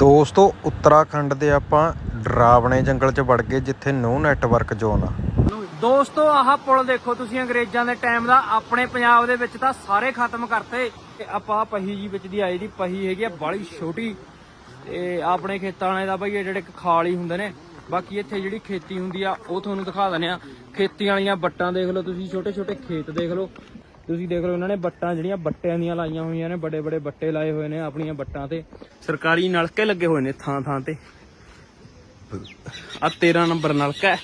ਦੋਸਤੋ, ਉੱਤਰਾਖੰਡ ਦੇ ਆਪਾਂ ਡਰਾਵਣੇ ਜੰਗਲ 'ਚ ਵੜ ਗਏ, ਜਿੱਥੇ ਨੋ ਨੈਟਵਰਕ ਜ਼ੋਨ ਆ। ਦੋਸਤੋ, ਆਹ ਪੁਲ ਦੇਖੋ ਤੁਸੀਂ ਅੰਗਰੇਜ਼ਾਂ ਦੇ ਟਾਈਮ ਦਾ, ਆਪਣੇ ਪੰਜਾਬ ਦੇ ਵਿੱਚ ਤਾਂ ਸਾਰੇ ਖਤਮ ਕਰਤੇ। ਆਪਾਂ ਪਹੀ ਜੀ ਵਿੱਚ ਦੀ ਆਈ ਦੀ ਪਹੀ ਹੈਗੀ ਆ, ਬਾਲੀ ਛੋਟੀ। ਤੇ ਆਪਣੇ ਖੇਤਾਂ ਵਾਲੇ ਦਾ ਬਈ ਇਹ ਜਿਹੜੇ ਖਾਲ ਹੀ ਹੁੰਦੇ ਨੇ। ਬਾਕੀ ਇੱਥੇ ਜਿਹੜੀ ਖੇਤੀ ਹੁੰਦੀ ਆ, ਉਹ ਤੁਹਾਨੂੰ ਦਿਖਾ ਦਿੰਦੇ ਆ। ਖੇਤੀ ਵਾਲੀਆਂ ਵੱਟਾਂ ਦੇਖ ਲਓ ਤੁਸੀਂ ਛੋਟੇ ਛੋਟੇ ਖੇਤ ਦੇਖ ਲਓ। ਤੁਸੀਂ ਦੇਖ ਲਓ ਇਹਨਾਂ ਨੇ ਬੱਟਾਂ ਜਿਹੜੀਆਂ ਬੱਟਿਆਂ ਦੀਆਂ ਲਾਈਆਂ ਹੋਈਆਂ ਨੇ ਵੱਡੇ ਵੱਡੇ ਬੱਟੇ ਲਾਏ ਹੋਏ ਨੇ ਆਪਣੀਆਂ ਬੱਟਾਂ ਤੇ ਸਰਕਾਰੀ ਨਲਕੇ ਲੱਗੇ ਹੋਏ ਨੇ ਥਾਂ ਥਾਂ ਤੇ ਆ 13 ਨੰਬਰ ਨਲਕਾ ਹੈ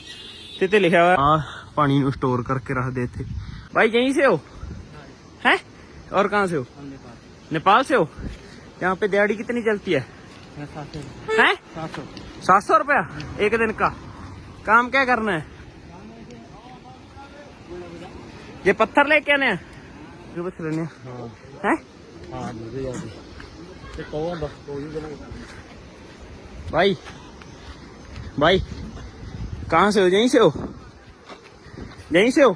ਤੇ ਤੇ ਲਿਖਿਆ हुआ आ पानी ਨੂੰ स्टोर करके रख देते भाई यहीं से हो हैं और कहाँ से हो नेपाल से हो यहाँ पे दिहाड़ी कितनी चलती है हैं सात सौ रुपया एक दिन का काम क्या करना है ये पत्थर लेके आने हैं ये पत्थर लेने हैं भाई भाई कहाँ से हो यहीं से हो यहीं से हो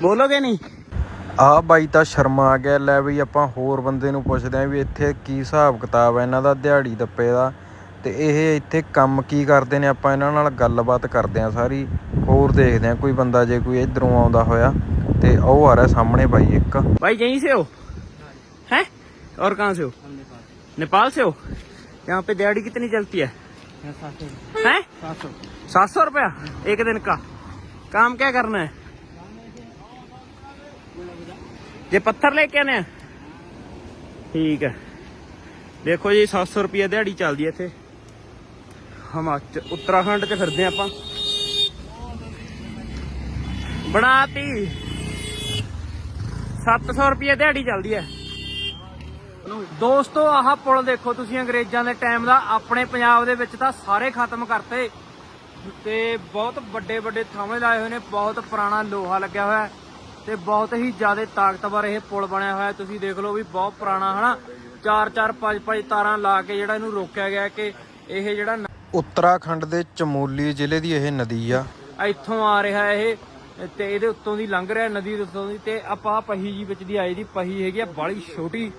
बोलोगे नहीं ਆ ਬਾਈ ਤਾਂ ਸ਼ਰਮਾ ਆ ਗਿਆ ਲੈ ਵੀ ਆਪਾਂ ਹੋਰ ਬੰਦੇ ਨੂੰ ਪੁੱਛਦੇ ਆਂ ਵੀ ਇੱਥੇ ਕੀ ਹਿਸਾਬ ਕਿਤਾਬ ਹੈ ਇਹਨਾਂ ਦਾ ਦਿਹਾੜੀ ਦੱਪੇ ਦਾ ਤੇ ਇਹ ਇੱਥੇ ਕੰਮ ਕੀ ਕਰਦੇ ਨੇ ਆਪਾਂ ਇਹਨਾਂ ਨਾਲ ਗੱਲਬਾਤ ਕਰਦੇ ਆਂ ਸਾਰੀ ਹੋਰ ਦੇਖਦੇ ਆਂ ਕੋਈ ਬੰਦਾ ਜੇ ਕੋਈ ਇਧਰੋਂ ਆਉਂਦਾ ਹੋਇਆ ਤੇ ਉਹ ਆ ਰਿਹਾ ਸਾਹਮਣੇ ਬਾਈ ਇੱਕ भाई यहीं से हो हैं और कहाँ से हो नेपाल से हो यहाँ पे दिहाड़ी कितनी चलती है हैं सात सौ रुपया एक दिन का काम क्या करना है ये पत्थर लेके आने हैं ठीक है ਦੇਖੋ ਜੀ 700 ਰੁਪਏ ਦਿਹਾੜੀ ਚੱਲਦੀ ਹੈ ਇੱਥੇ ਹਿਮਾਚਲ ਉੱਤਰਾਖੰਡ 'ਚ ਫਿਰਦੇ ਆਪਾਂ ਬਣਾਤੀ 700 ਰੁਪਏ ਦਿਹਾੜੀ ਚੱਲਦੀ ਹੈ। ਦੋਸਤੋ ਆਹ ਪੁਲ ਦੇਖੋ ਤੁਸੀਂ ਅੰਗਰੇਜ਼ਾਂ ਦੇ ਟਾਈਮ ਦਾ। ਆਪਣੇ ਪੰਜਾਬ ਦੇ ਵਿੱਚ ਤਾਂ ਸਾਰੇ ਖਤਮ ਕਰਤੇ। ਤੇ ਬਹੁਤ ਵੱਡੇ ਵੱਡੇ ਥਾਵੇਂ ਲਾਏ ਹੋਏ ਨੇ ਬਹੁਤ ਪੁਰਾਣਾ ਲੋਹਾ ਲੱਗਿਆ ਹੋਇਆ ਤੇ ਬਹੁਤ ਹੀ ਜ਼ਿਆਦਾ ਤਾਕਤਵਰ ਇਹ ਪੁਲ ਬਣਿਆ ਹੋਇਆ। ਤੁਸੀਂ ਦੇਖ ਲਓ ਵੀ ਬਹੁਤ ਪੁਰਾਣਾ ਹਨਾ? ਚਾਰ ਚਾਰ ਪੰਜ ਪੰਜ ਤਾਰਾਂ ਲਾ ਕੇ ਜਿਹੜਾ ਇਹਨੂੰ ਰੋਕਿਆ ਗਿਆ ਕਿ ਇਹ ਜਿਹੜਾ ਉੱਤਰਾਖੰਡ ਦੇ ਚਮੋਲੀ ਜ਼ਿਲ੍ਹੇ ਦੀ ਇਹ ਨਦੀ ਆ। ਇੱਥੋਂ ਆ ਰਿਹਾ ਇਹ। ਤੇ ਇਹਦੇ ਉੱਤੋਂ ਦੀ ਲੰਘ ਰਿਹਾ ਨਦੀ ਦੇ ਉੱਤੋਂ ਦੀ ਤੇ ਆਪਾਂ ਆਹ ਪਹੀ ਜੀ ਵਿੱਚ ਦੀ ਆਏ ਦੀ ਪਹੀ ਹੈਗੀ ਆ ਬਾਲੀ ਛੋਟੀ।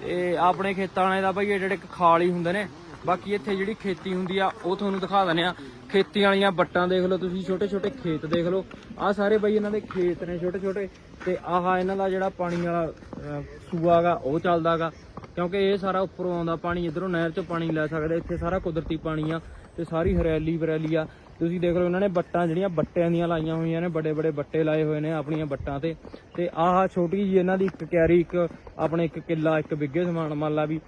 ਤੇ ਆਪਣੇ ਖੇਤਾਂ ਵਾਲੇ ਦਾ ਬਈ ਇਹ ਜਿਹੜੇ ਖਾਲ ਹੀ ਹੁੰਦੇ ਨੇ। ਬਾਕੀ ਇੱਥੇ ਜਿਹੜੀ ਖੇਤੀ ਹੁੰਦੀ ਆ ਉਹ ਤੁਹਾਨੂੰ ਦਿਖਾ ਦਿੰਦੇ ਆ। ਖੇਤੀ ਵਾਲੀਆਂ ਬੱਟਾਂ ਦੇਖ ਲਓ ਤੁਸੀਂ ਛੋਟੇ ਛੋਟੇ ਖੇਤ ਦੇਖ ਲਓ। ਆਹ ਸਾਰੇ ਬਈ ਇਹਨਾਂ ਦੇ ਖੇਤ ਨੇ ਛੋਟੇ ਛੋਟੇ ਤੇ ਆਹ ਇਹਨਾਂ ਦਾ ਜਿਹੜਾ ਪਾਣੀ ਵਾਲਾ ਅਹ, ਸੂਆ ਗਾ ਉਹ ਚੱਲਦਾਗਾ ਕਿਉਂਕਿ ਇਹ ਸਾਰਾ ਉੱਪਰੋਂ ਆਉਂਦਾ, ਪਾਣੀ ਇਧਰੋਂ ਨਹਿਰ ਚੋਂ ਪਾਣੀ ਲੈ ਸਕਦੇ, ਇੱਥੇ ਸਾਰਾ ਕੁਦਰਤੀ ਪਾਣੀ ਆ ਤੇ ਸਾਰੀ ਹਰਿਆਲੀ ਵਰੈਲੀ ਆ। ਤੁਸੀਂ ਦੇਖ ਲਓ, ਇਹਨਾਂ ਨੇ ਬੱਟਾਂ ਜਿਹੜੀਆਂ ਬੱਟਿਆਂ ਦੀਆਂ ਲਾਈਆਂ ਹੋਈਆਂ ਨੇ ਵੱਡੇ ਵੱਡੇ ਬੱਟੇ ਲਾਏ ਹੋਏ ਨੇ ਆਪਣੀਆਂ ਬੱਟਾਂ ਤੇ। ਤੇ ਆਹ ਛੋਟੀ ਜੀ ਇਹਨਾਂ ਦੀ ਇੱਕ ਕਿਆਰੀ, ਇੱਕ ਆਪਣੇ ਇੱਕ ਕਿੱਲਾ, ਇੱਕ ਬਿੱਗੇ ਸਮਾਨ ਮੰਨ ਲਾ ਵੀ।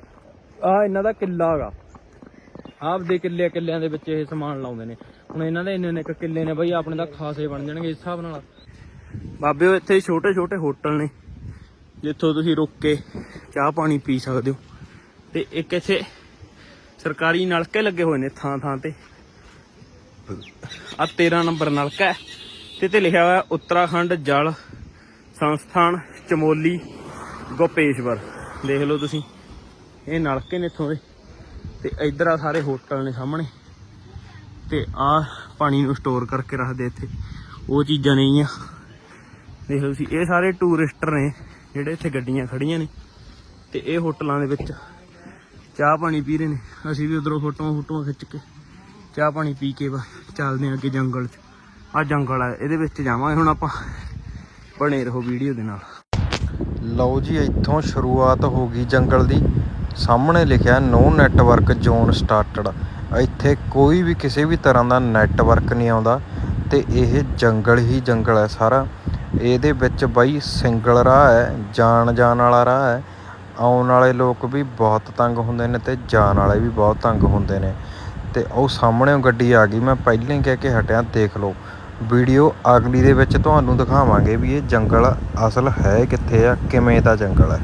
ਆਹ ਇਹਨਾਂ ਦਾ ਕਿੱਲਾ ਹੈਗਾ। ਆਪਦੇ ਕਿੱਲੇ ਕਿੱਲਿਆਂ ਦੇ ਵਿੱਚ ਇਹ ਸਮਾਨ ਲਾਉਂਦੇ ਨੇ। ਹੁਣ ਇਹਨਾਂ ਦੇ ਇੰਨੇ ਇੰਨੇ ਕੁ ਕਿੱਲੇ ਨੇ ਬਈ, ਆਪਣੇ ਦਾ ਖਾਸੇ ਬਣ ਜਾਣਗੇ ਇਸ ਹਿਸਾਬ ਨਾਲ। ਬਾਬੇ ਇੱਥੇ ਛੋਟੇ ਛੋਟੇ ਹੋਟਲ ਨੇ। ਜਿੱਥੋਂ ਤੁਸੀਂ ਰੁਕ ਕੇ ਚਾਹ ਪਾਣੀ ਪੀ ਸਕਦੇ ਹੋ। ਤੇ ਇੱਕ ਇੱਥੇ ਸਰਕਾਰੀ ਨਲਕੇ ਲੱਗੇ ਹੋਏ ਨੇ ਥਾਂ ਥਾਂ ਤੇ। ਆ 13 ਨੰਬਰ ਨਲਕਾ ਹੈ। ਤੇ ਤੇ ਲਿਖਿਆ ਹੋਇਆ ਉੱਤਰਾਖੰਡ ਜਲ ਸੰਸਥਾਨ, ਚਮੋਲੀ, ਗੋਪੇਸ਼ਵਰ। ਦੇਖ ਲਓ ਤੁਸੀਂ, ਇਹ ਨਲਕੇ ਨੇ ਇੱਥੋਂ ਦੇ। ਤੇ ਇਧਰ ਆ ਸਾਰੇ ਹੋਟਲ ਨੇ ਸਾਹਮਣੇ। ਤੇ ਆ ਪਾਣੀ ਨੂੰ ਸਟੋਰ ਕਰਕੇ ਰੱਖਦੇ ਇੱਥੇ। ਉਹ ਚੀਜ਼ਾਂ ਨਹੀਂ ਆ ਦੇਖ ਲਓ ਤੁਸੀਂ, ਇਹ ਸਾਰੇ ਟੂਰਿਸਟਰ ਨੇ। ਜਿਹੜੇ ਇੱਥੇ ਗੱਡੀਆਂ ਖੜੀਆਂ ਨੇ ਤੇ ਇਹ ਹੋਟਲਾਂ ਦੇ ਵਿੱਚ ਚਾਹ ਪਾਣੀ ਪੀ ਰਹੇ ਨੇ। ਅਸੀਂ ਵੀ ਉਧਰੋਂ ਫੋਟੋਆਂ ਫੋਟੋਆਂ ਖਿੱਚ ਕੇ ਚਾਹ ਪਾਣੀ ਪੀ ਕੇ ਚੱਲਦੇ ਹਾਂ ਅੱਗੇ ਜੰਗਲ 'ਚ। ਆ ਜੰਗਲ ਆ, ਇਹਦੇ ਵਿੱਚ ਜਾਵਾਂਗੇ ਹੁਣ ਆਪਾਂ। ਬਣੇ ਰਹੋ ਵੀਡੀਓ ਦੇ ਨਾਲ। ਲਓ ਜੀ, ਇੱਥੋਂ ਸ਼ੁਰੂਆਤ ਹੋ ਗਈ ਜੰਗਲ ਦੀ। ਸਾਹਮਣੇ ਲਿਖਿਆ ਨੋ ਨੈਟਵਰਕ ਜ਼ੋਨ ਸਟਾਰਟਡ ਇੱਥੇ ਕੋਈ ਵੀ ਕਿਸੇ ਵੀ ਤਰ੍ਹਾਂ ਦਾ ਨੈਟਵਰਕ ਨਹੀਂ ਆਉਂਦਾ ਤੇ ਇਹ ਜੰਗਲ ਹੀ ਜੰਗਲ ਹੈ ਸਾਰਾ। ਇਹਦੇ ਵਿੱਚ ਬਾਈ ਸਿੰਗਲ ਰਾਹ ਹੈ, ਜਾਣ ਜਾਣ ਵਾਲਾ ਰਾਹ ਹੈ। ਆਉਣ ਵਾਲੇ ਲੋਕ ਵੀ ਬਹੁਤ ਤੰਗ ਹੁੰਦੇ ਨੇ ਤੇ ਜਾਣ ਵਾਲੇ ਵੀ ਬਹੁਤ ਤੰਗ ਹੁੰਦੇ ਨੇ। ਤੇ ਉਹ ਸਾਹਮਣੇ ਗੱਡੀ ਆ ਗਈ, ਮੈਂ ਪਹਿਲਾਂ ਹੀ ਕਹਿ ਕੇ ਹਟਿਆ, ਦੇਖ ਲਓ। ਵੀਡੀਓ ਅਗਲੀ ਦੇ ਵਿੱਚ ਤੁਹਾਨੂੰ ਦਿਖਾਵਾਂਗੇ ਵੀ ਇਹ ਜੰਗਲ ਅਸਲ ਹੈ ਕਿੱਥੇ ਆ, ਕਿਵੇਂ ਦਾ ਜੰਗਲ ਹੈ।